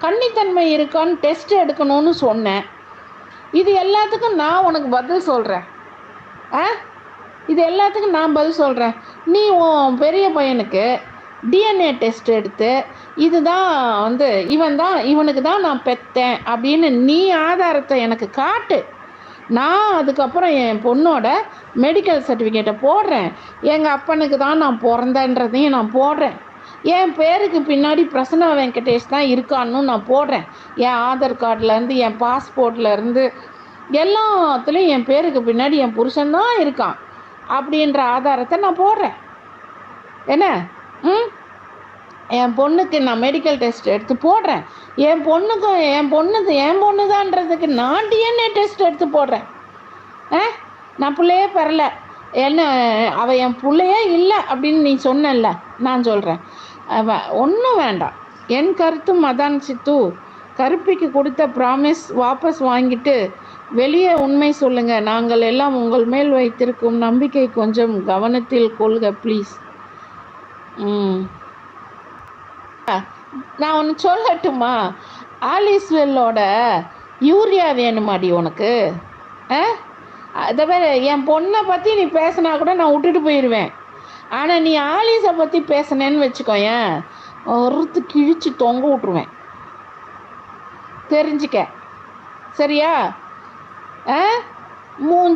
கன்னித்தன்மை இருக்கான்னு டெஸ்ட் எடுக்கணும்னு சொன்னேன். இது எல்லாத்துக்கும் நான் உனக்கு பதில் சொல்கிறேன் ஆ? இது எல்லாத்துக்கும் நான் பதில் சொல்கிறேன் நீ உன் பெரிய பையனுக்கு டிஎன்ஏ டெஸ்ட் எடுத்து இதுதான் வந்து இவன் தான் இவனுக்கு தான் நான் பெத்தேன் அப்படின்னு நீ ஆதாரத்தை எனக்கு காட்டு. நான் அதுக்கப்புறம் என் பொண்ணோட மெடிக்கல் சர்டிஃபிகேட்டை போடுறேன். எங்கள் அப்பனுக்கு தான் நான் பிறந்தேன்றதையும் நான் போடுறேன். என் பேருக்கு பின்னாடி பிரசன்ன வெங்கடேஷ் தான் இருக்கான்னு நான் போடுறேன். என் ஆதார் கார்டுலேருந்து என் பாஸ்போர்ட்லேருந்து எல்லாத்துலேயும் என் பேருக்கு பின்னாடி என் புருஷன்தான் இருக்கான் அப்படின்ற ஆதாரத்தை நான் போடுறேன். என்ன? ம்? என் பொண்ணுக்கு நான் மெடிக்கல் டெஸ்ட் எடுத்து போடுறேன். என் பொண்ணுக்கும் என் பொண்ணுக்கு என் பொண்ணு தான்றதுக்கு நான் டிஎன்ஏ டெஸ்ட் எடுத்து போடுறேன். ஆ? நான் பிள்ளையே பெறலை. என்ன அவள் என் பிள்ளையே இல்லை அப்படின்னு நீ சொன்னல்ல நான் சொல்கிறேன் ஒன்றும் வேண்டாம். என் கருத்து மதான் சித்து. கருப்பிக்கு கொடுத்த ப்ராமிஸ் வாபஸ் வாங்கிட்டு வெளியே உண்மை சொல்லுங்க. நாங்கள் எல்லாம் உங்கள் மேல் வைத்திருக்கும் நம்பிக்கை கொஞ்சம் கவனத்தில் கொள்க ப்ளீஸ் ம். நான் ஒன்று சொல்லட்டுமா? ஆலிஸ்வெல்லோட யூரியா வேணுமாடி உனக்கு? ஆ? அதை வேற என் பொண்ணை பற்றி நீ பேசினா கூட நான் விட்டுட்டு போயிடுவேன் ஆனால் நீ ஆலிஸை பற்றி பேசினேன்னு வச்சுக்கோயேன் ஒருத்து கிழிச்சு தொங்க விட்ருவேன் தெரிஞ்சுக்க. சரியா? ஆ? மூஞ்சி